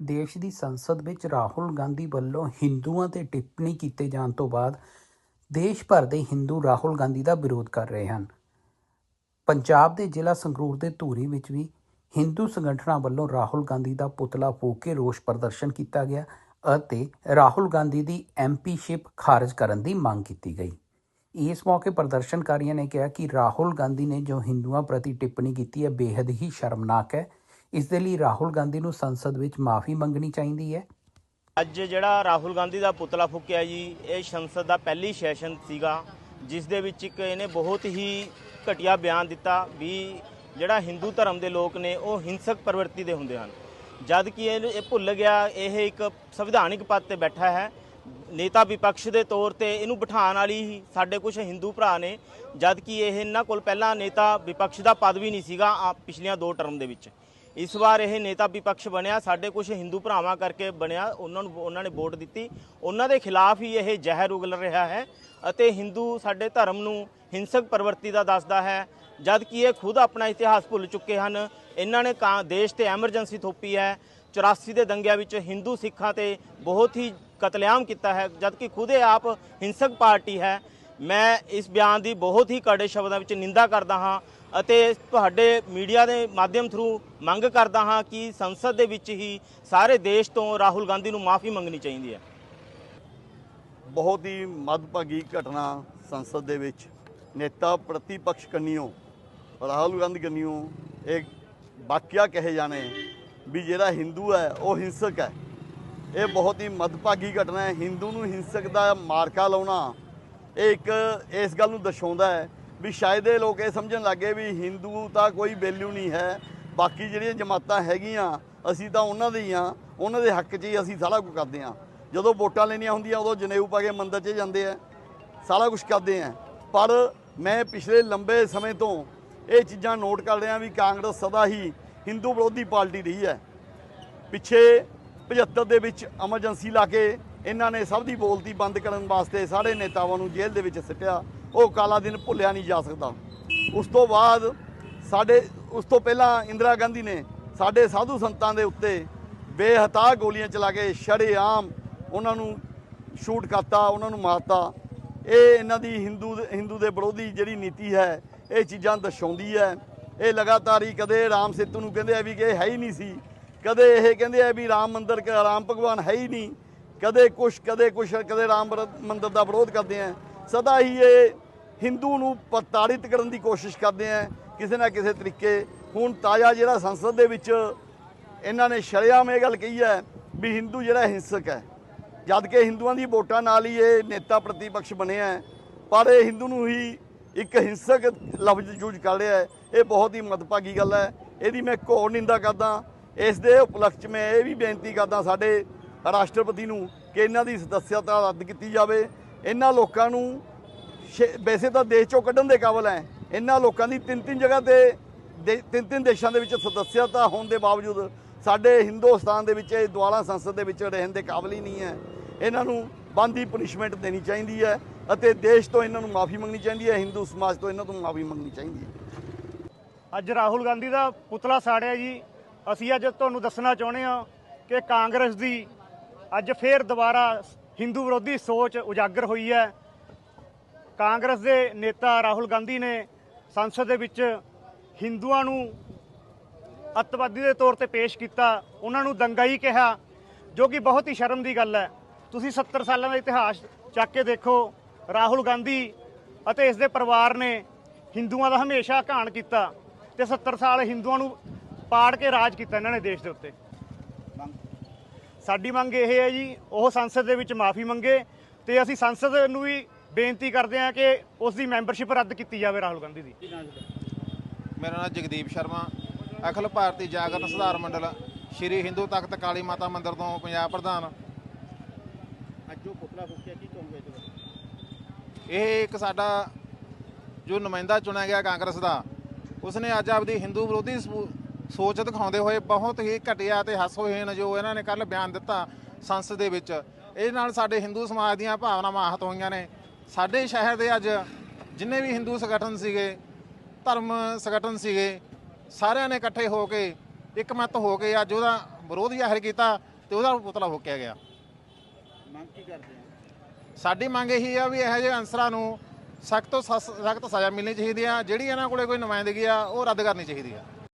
ਦੇਸ਼ ਦੀ ਸੰਸਦ ਵਿੱਚ ਰਾਹੁਲ ਗਾਂਧੀ ਵੱਲੋਂ ਹਿੰਦੂਆਂ ਤੇ ਟਿੱਪਣੀ ਕੀਤੇ ਜਾਣ ਤੋਂ ਬਾਅਦ ਦੇਸ਼ ਭਰ ਦੇ ਹਿੰਦੂ ਰਾਹੁਲ ਗਾਂਧੀ ਦਾ ਵਿਰੋਧ ਕਰ ਰਹੇ ਹਨ। ਪੰਜਾਬ ਦੇ ਜ਼ਿਲ੍ਹਾ ਸੰਗਰੂਰ ਦੇ ਧੂਰੀ ਵਿੱਚ ਵੀ ਹਿੰਦੂ ਸੰਗਠਨਾਂ ਵੱਲੋਂ ਰਾਹੁਲ ਗਾਂਧੀ ਦਾ ਪੁਤਲਾ ਫੂਕ ਕੇ ਰੋਸ ਪ੍ਰਦਰਸ਼ਨ ਕੀਤਾ ਗਿਆ ਅਤੇ ਰਾਹੁਲ ਗਾਂਧੀ ਦੀ ਐਮਪੀਸ਼ਿਪ ਖਾਰਜ ਕਰਨ ਦੀ ਮੰਗ ਕੀਤੀ ਗਈ। ਇਸ ਮੌਕੇ ਪ੍ਰਦਰਸ਼ਨਕਾਰੀਆਂ ਨੇ ਕਿਹਾ ਕਿ ਰਾਹੁਲ ਗਾਂਧੀ ਨੇ ਜੋ ਹਿੰਦੂਆਂ ਪ੍ਰਤੀ ਟਿੱਪਣੀ ਕੀਤੀ ਹੈ ਬੇहद ਹੀ ਸ਼ਰਮਨਾਕ ਹੈ। ਇਸ ਦੇ ਲਈ ਰਾਹੁਲ ਗਾਂਧੀ ਨੂੰ ਸੰਸਦ ਵਿੱਚ ਮਾਫੀ ਮੰਗਣੀ ਚਾਹੀਦੀ ਹੈ। ਅੱਜ ਜਿਹੜਾ ਰਾਹੁਲ ਗਾਂਧੀ ਦਾ ਪੁਤਲਾ ਫੂਕਿਆ ਜੀ, ਇਹ ਸੰਸਦ ਦਾ ਪਹਿਲੀ ਸੈਸ਼ਨ ਸੀਗਾ, ਜਿਸ ਦੇ ਵਿੱਚ ਇੱਕ ਇਹਨੇ ਬਹੁਤ ਹੀ ਘਟੀਆ ਬਿਆਨ ਦਿੱਤਾ ਵੀ ਜਿਹੜਾ ਹਿੰਦੂ ਧਰਮ ਦੇ ਲੋਕ ਨੇ, ਉਹ ਹਿੰਸਕ ਪ੍ਰਵਿਰਤੀ ਦੇ ਹੁੰਦੇ ਹਨ। ਜਦ ਕਿ ਇਹ ਇਹ ਭੁੱਲ ਗਿਆ, ਇਹ ਇੱਕ ਸੰਵਿਧਾਨਿਕ ਪਦ ਤੇ ਬੈਠਾ ਹੈ। ਨੇਤਾ ਵਿਪਕਸ਼ ਦੇ ਤੌਰ ਤੇ ਇਹਨੂੰ ਬਿਠਾਉਣ ਵਾਲੀ ਹੀ ਸਾਡੇ ਕੁਝ ਹਿੰਦੂ ਭਰਾ ਨੇ, ਜਦ ਕਿ ਇਹ ਇਹਨਾਂ ਕੋਲ ਪਹਿਲਾਂ ਨੇਤਾ ਵਿਪਕਸ਼ ਦਾ ਪਦ ਵੀ ਨਹੀਂ ਸੀਗਾ, ਆ ਪਿਛਲੀਆਂ ਦੋ ਟਰਮ ਦੇ ਵਿੱਚ। ਇਸ ਵਾਰ ਇਹ ਨੇਤਾ ਵਿਪਕਸ਼ ਬਣਿਆ, ਸਾਡੇ ਕੁਝ ਹਿੰਦੂ ਭਰਾਵਾਂ ਕਰਕੇ ਬਣਿਆ, ਉਹਨਾਂ ਨੂੰ, ਉਹਨਾਂ ਨੇ ਵੋਟ ਦਿੱਤੀ। ਉਹਨਾਂ ਦੇ ਖਿਲਾਫ ਹੀ ਇਹ ਜ਼ਹਿਰ ਉਗਲ ਰਿਹਾ ਹੈ ਅਤੇ ਹਿੰਦੂ ਸਾਡੇ ਧਰਮ ਨੂੰ ਹਿੰਸਕ ਪ੍ਰਵਰਤੀ ਦਾ ਦੱਸਦਾ ਹੈ ਜਦ ਕਿ ਇਹ ਖੁਦ ਆਪਣਾ ਇਤਿਹਾਸ ਭੁੱਲ ਚੁੱਕੇ ਹਨ। ਇਹਨਾਂ ਨੇ ਕਾਂ ਦੇਸ਼ ਤੇ ਐਮਰਜੈਂਸੀ ਥੋਪੀ ਹੈ 84 ਦੇ ਦੰਗਿਆਂ ਵਿੱਚ ਹਿੰਦੂ ਸਿੱਖਾਂ ਤੇ ਬਹੁਤ ਹੀ ਕਤਲੇਆਮ ਕੀਤਾ ਹੈ ਜਦ ਕਿ ਖੁਦ ਇਹ ਆਪ ਹਿੰਸਕ ਪਾਰਟੀ ਹੈ। ਮੈਂ ਇਸ ਬਿਆਨ ਦੀ ਬਹੁਤ ਹੀ ਕੜੇ ਸ਼ਬਦਾਂ ਵਿੱਚ ਨਿੰਦਾ ਕਰਦਾ ਹਾਂ ਅਤੇ ਤੁਹਾਡੇ ਮੀਡੀਆ ਦੇ ਮਾਧਿਅਮ ਥਰੂ ਮੰਗ ਕਰਦਾ ਹਾਂ ਕਿ ਸੰਸਦ ਦੇ ਵਿੱਚ ਹੀ ਸਾਰੇ ਦੇਸ਼ ਤੋਂ ਰਾਹੁਲ ਗਾਂਧੀ ਨੂੰ ਮਾਫੀ ਮੰਗਣੀ ਚਾਹੀਦੀ ਹੈ। ਬਹੁਤ ਹੀ ਮੱਦਭਾਗੀ ਘਟਨਾ ਸੰਸਦ ਦੇ ਵਿੱਚ। ਨੇਤਾ ਪ੍ਰਤੀਪਕਸ਼ ਕੰਨਿਓ, ਰਾਹੁਲ ਗਾਂਧੀ ਕੰਨਿਓ, ਇਹ ਵਾਕਿਆ ਕਹੇ ਜਾਣੇ ਵੀ ਜਿਹੜਾ ਹਿੰਦੂ ਹੈ, ਉਹ ਹਿੰਸਕ ਹੈ। ਇਹ ਬਹੁਤ ਹੀ ਮੱਦਭਾਗੀ ਘਟਨਾ ਹੈ। ਹਿੰਦੂ ਨੂੰ ਹਿੰਸਕ ਦਾ ਮਾਰਕਾ ਲਾਉਣਾ ਇਹ ਇੱਕ ਇਸ ਗੱਲ ਨੂੰ ਦਰਸਾਉਂਦਾ ਹੈ ਵੀ ਸ਼ਾਇਦ ਇਹ ਲੋਕ ਇਹ ਸਮਝਣ ਲੱਗੇ ਵੀ ਹਿੰਦੂ ਤਾਂ ਕੋਈ ਵੈਲਿਊ ਨਹੀਂ ਹੈ। ਬਾਕੀ ਜਿਹੜੀਆਂ ਜਮਾਤਾਂ ਹੈਗੀਆਂ, ਅਸੀਂ ਤਾਂ ਉਹਨਾਂ ਦੇ ਹੀ ਆ। ਉਹਨਾਂ ਦੇ ਹੱਕ 'ਚ ਹੀ ਅਸੀਂ ਸਾਰਾ ਕੁਝ ਕਰਦੇ ਆ। ਜਦੋਂ ਵੋਟਾਂ ਲੈਣੀਆਂ ਹੁੰਦੀਆਂ, ਉਦੋਂ ਜਨੇਊ ਪਾ ਕੇ ਮੰਦਰ 'ਚ ਜਾਂਦੇ ਆ। ਸਾਰਾ ਕੁਝ ਕਰਦੇ ਆ। ਪਰ ਮੈਂ ਪਿਛਲੇ ਲੰਬੇ ਸਮੇਂ ਤੋਂ ਇਹ ਚੀਜ਼ਾਂ ਨੋਟ ਕਰ ਰਿਹਾ ਵੀ ਕਾਂਗਰਸ ਸਦਾ ਹੀ ਹਿੰਦੂ ਵਿਰੋਧੀ ਪਾਰਟੀ ਰਹੀ ਹੈ। ਪਿੱਛੇ 75 ਦੇ ਵਿੱਚ ਐਮਰਜੈਂਸੀ ਲਾ ਕੇ ਇਹਨਾਂ ਨੇ ਸਭ ਦੀ ਬੋਲਤੀ ਬੰਦ ਕਰਨ ਵਾਸਤੇ ਸਾਰੇ ਨੇਤਾਵਾਂ ਨੂੰ ਜੇਲ੍ਹ ਦੇ ਵਿੱਚ ਸਿੱਟਿਆ। ਉਹ ਕਾਲਾ ਦਿਨ ਭੁੱਲਿਆ ਨਹੀਂ ਜਾ ਸਕਦਾ। ਉਸ ਤੋਂ ਬਾਅਦ ਸਾਡੇ ਉਸ ਤੋਂ ਪਹਿਲਾਂ ਇੰਦਰਾ ਗਾਂਧੀ ਨੇ ਸਾਡੇ ਸਾਧੂ ਸੰਤਾਂ ਦੇ ਉੱਤੇ ਬੇਹਤਾ ਗੋਲੀਆਂ ਚਲਾ ਕੇ ਸ਼ਰੇਆਮ ਉਹਨਾਂ ਨੂੰ ਸ਼ੂਟ ਕਰਤਾ, ਉਹਨਾਂ ਨੂੰ ਮਾਰਤਾ। ਇਹ ਇਹਨਾਂ ਦੀ ਹਿੰਦੂ ਹਿੰਦੂ ਦੇ ਵਿਰੋਧੀ ਜਿਹੜੀ ਨੀਤੀ ਹੈ, ਇਹ ਚੀਜ਼ਾਂ ਦਰਸਾਉਂਦੀ ਹੈ। ਇਹ ਲਗਾਤਾਰ ਹੀ ਕਦੇ ਰਾਮ ਸੇਤੂ ਨੂੰ ਕਹਿੰਦੇ ਆ ਵੀ ਕਿ ਇਹ ਹੈ ਹੀ ਨਹੀਂ ਸੀ। ਕਦੇ ਇਹ ਕਹਿੰਦੇ ਆ ਵੀ ਰਾਮ ਮੰਦਰ ਕ ਰਾਮ ਭਗਵਾਨ ਹੈ ਹੀ ਨਹੀਂ। ਕਦੇ ਕੁਛ ਕਦੇ ਕੁਛ ਕਦੇ ਰਾਮ ਮੰਦਰ ਦਾ ਵਿਰੋਧ ਕਰਦੇ ਆ। ਸਦਾ ਹੀ ਇਹ ਹਿੰਦੂ ਨੂੰ ਪ੍ਰਤਾੜਿਤ ਕਰਨ ਦੀ ਕੋਸ਼ਿਸ਼ ਕਰਦੇ ਆ, ਕਿਸੇ ਨਾ ਕਿਸੇ ਤਰੀਕੇ। ਹੁਣ ਤਾਜ਼ਾ ਜਿਹੜਾ ਸੰਸਦ ਦੇ ਵਿੱਚ ਇਹਨਾਂ ਨੇ ਸ਼ਰੇਆਮ ਇਹ ਗੱਲ ਕਹੀ ਹੈ ਵੀ ਹਿੰਦੂ ਜਿਹੜਾ ਹਿੰਸਕ ਹੈ। ਜਦ ਕਿ ਹਿੰਦੂਆਂ ਦੀ ਵੋਟਾਂ ਨਾਲ ਹੀ ਇਹ ਨੇਤਾ ਪ੍ਰਤੀਪਕਸ਼ ਬਣਿਆ ਪਰ ਇਹ ਹਿੰਦੂ ਨੂੰ ਹੀ ਇੱਕ ਹਿੰਸਕ ਲਫ਼ਜ਼ ਯੂਜ਼ ਕਰ ਰਿਹਾ ਹੈ। ਇਹ ਬਹੁਤ ਹੀ ਮਦਭਾਗੀ ਗੱਲ ਹੈ। ਇਹਦੀ ਮੈਂ ਘੋਰ ਨਿੰਦਾ ਕਰਦਾ, ਇਸ ਦੇ ਉਪਲਕਸ਼ 'ਚ ਮੈਂ ਇਹ ਵੀ ਬੇਨਤੀ ਕਰਦਾ ਸਾਡੇ ਰਾਸ਼ਟਰਪਤੀ ਨੂੰ ਕਿ ਇਹਨਾਂ ਦੀ ਸਦੱਸਿਆਤਾ ਰੱਦ ਕੀਤੀ ਜਾਵੇ। ਇਹਨਾਂ ਲੋਕਾਂ ਨੂੰ ਵੈਸੇ ਤਾਂ ਦੇਸ਼ ਚੋਂ ਕੱਢਣ ਦੇ ਕਾਬਲ ਹੈ ਇਹਨਾਂ ਲੋਕਾਂ ਦੀ ਤਿੰਨ ਤਿੰਨ ਜਗ੍ਹਾ ਤੇ ਦੇ- ਤਿੰਨ ਤਿੰਨ ਦੇਸ਼ਾਂ ਦੇ ਵਿੱਚ ਸਦੱਸਿਆਤਾ ਹੋਣ ਦੇ ਬਾਵਜੂਦ ਸਾਡੇ ਹਿੰਦੁਸਤਾਨ ਦੇ ਵਿੱਚ, ਇਹ ਦੁਆਲਾ ਸੰਸਦ ਦੇ ਵਿੱਚ ਰਹਿਣ ਦੇ ਕਾਬਲ ਹੀ ਨਹੀਂ ਹੈ ਇਹਨਾਂ ਨੂੰ ਬੰਦੀ ਪਨਿਸ਼ਮੈਂਟ ਦੇਣੀ ਚਾਹੀਦੀ ਹੈ ਅਤੇ ਦੇਸ਼ ਤੋਂ ਇਹਨਾਂ ਨੂੰ ਮਾਫੀ ਮੰਗਣੀ ਚਾਹੀਦੀ ਹੈ ਹਿੰਦੂ ਸਮਾਜ ਤੋਂ ਇਹਨਾਂ ਤੋਂ ਮਾਫੀ ਮੰਗਣੀ ਚਾਹੀਦੀ ਹੈ ਅੱਜ ਰਾਹੁਲ ਗਾਂਧੀ ਦਾ ਪੁਤਲਾ ਸਾੜਿਆ ਜੀ। ਅਸੀਂ ਅੱਜ ਤੁਹਾਨੂੰ ਦੱਸਣਾ ਚਾਹੁੰਦੇ ਹਾਂ ਕਿ ਕਾਂਗਰਸ ਦੀ ਅੱਜ ਫੇਰ ਦੁਬਾਰਾ ਹਿੰਦੂ ਵਿਰੋਧੀ ਸੋਚ ਉਜਾਗਰ ਹੋਈ ਹੈ ਕਾਂਗਰਸ ਦੇ ਨੇਤਾ ਰਾਹੁਲ ਗਾਂਧੀ ਨੇ ਸੰਸਦ ਦੇ ਵਿੱਚ ਹਿੰਦੂਆਂ ਨੂੰ ਅੱਤਵਾਦੀ ਦੇ ਤੌਰ ਤੇ ਪੇਸ਼ ਕੀਤਾ, ਉਹਨਾਂ ਨੂੰ ਦੰਗਾਈ ਕਿਹਾ, ਜੋ ਕਿ ਬਹੁਤ ਹੀ ਸ਼ਰਮ ਦੀ ਗੱਲ ਹੈ। ਤੁਸੀਂ 70 ਸਾਲਾਂ ਦਾ ਇਤਿਹਾਸ ਚੱਕ ਕੇ ਦੇਖੋ, ਰਾਹੁਲ ਗਾਂਧੀ ਅਤੇ ਇਸ ਦੇ ਪਰਿਵਾਰ ਨੇ ਹਿੰਦੂਆਂ ਦਾ ਹਮੇਸ਼ਾ ਘਾਣ ਕੀਤਾ ਤੇ 70 ਸਾਲ ਹਿੰਦੂਆਂ ਨੂੰ ਪਾੜ ਕੇ ਰਾਜ ਕੀਤਾ ਇਹਨਾਂ ਨੇ ਦੇਸ਼ ਦੇ ਉੱਤੇ। ਸਾਡੀ ਮੰਗ ਇਹ ਹੈ ਜੀ, ਉਹ ਸੰਸਦ ਦੇ ਵਿੱਚ ਮਾਫੀ ਮੰਗੇ ਤੇ ਅਸੀਂ ਸੰਸਦ ਨੂੰ ਵੀ ਬੇਨਤੀ ਕਰਦੇ ਹਾਂ ਕਿ ਉਸ ਦੀ ਮੈਂਬਰਸ਼ਿਪ ਰੱਦ ਕੀਤੀ ਜਾਵੇ ਰਾਹੁਲ ਗਾਂਧੀ ਦੀ। ਮੇਰਾ ਨਾਮ ਜਗਦੀਪ ਸ਼ਰਮਾ ਅਖਿਲ ਭਾਰਤੀ ਜਾਗਰਣ ਸੁਧਾਰ ਮੰਡਲ ਸ਼੍ਰੀ ਹਿੰਦੂ ਤਖਤ ਕਾਲੀ ਮਾਤਾ ਮੰਦਿਰ ਤੋਂ ਪੰਜਾਬ ਪ੍ਰਧਾਨ। ਅੱਜ ਜੋ ਪੁਤਲਾ ਫੂਕਿਆ ਕੀ ਕਹੋਗੇ ਇਹ ਇੱਕ ਸਾਡਾ ਜੋ ਨੁਮਾਇੰਦਾ ਚੁਣਿਆ ਗਿਆ ਕਾਂਗਰਸ ਦਾ ਉਸਨੇ ਅੱਜ ਆਪਦੀ ਹਿੰਦੂ ਵਿਰੋਧੀ ਸਪੂ- ਸੋਚ ਦਿਖਾਉਂਦੇ ਹੋਏ ਬਹੁਤ ਹੀ ਘਟੀਆ ਤੇ ਹਾਸੋਹੀਣ ਜੋ ਇਹਨਾਂ ਨੇ ਕੱਲ ਬਿਆਨ ਦਿੱਤਾ ਸੰਸਦ ਦੇ ਵਿੱਚ। ਇਹ ਨਾਲ ਸਾਡੇ ਹਿੰਦੂ ਸਮਾਜ ਦੀਆਂ ਭਾਵਨਾਵਾਂ ਆਹਤ ਹੋਈਆਂ ਨੇ। ਸਾਡੇ ਸ਼ਹਿਰ ਦੇ ਅੱਜ ਜਿੰਨੇ ਵੀ ਹਿੰਦੂ ਸੰਗਠਨ ਸੀਗੇ ਧਰਮ ਸੰਗਠਨ ਸੀਗੇ ਸਾਰਿਆਂ ਨੇ ਇਕੱਠੇ ਹੋ ਕੇ ਇੱਕਮਤ ਹੋ ਕੇ ਅੱਜ ਉਹਦਾ ਵਿਰੋਧ ਜ਼ਾਹਿਰ ਕੀਤਾ ਤੇ ਉਹਦਾ ਪੁਤਲਾ ਫੂਕਿਆ ਗਿਆ। ਮੰਗ ਕੀ ਕਰਦੇ ਆ ਸਾਡੀ ਮੰਗ ਇਹੀ ਆ ਵੀ ਇਹੋ ਜਿਹੇ ਅਨਸਰਾਂ ਨੂੰ ਸਖਤ ਤੋਂ ਸਖਤ ਸਜ਼ਾ ਮਿਲਣੀ ਚਾਹੀਦੀ ਆ ਜਿਹੜੀ ਇਹਨਾਂ ਕੋਲੇ ਕੋਈ ਨੁਮਾਇੰਦਗੀ ਆ ਉਹ ਰੱਦ ਕਰਨੀ ਚਾਹੀਦੀ ਆ।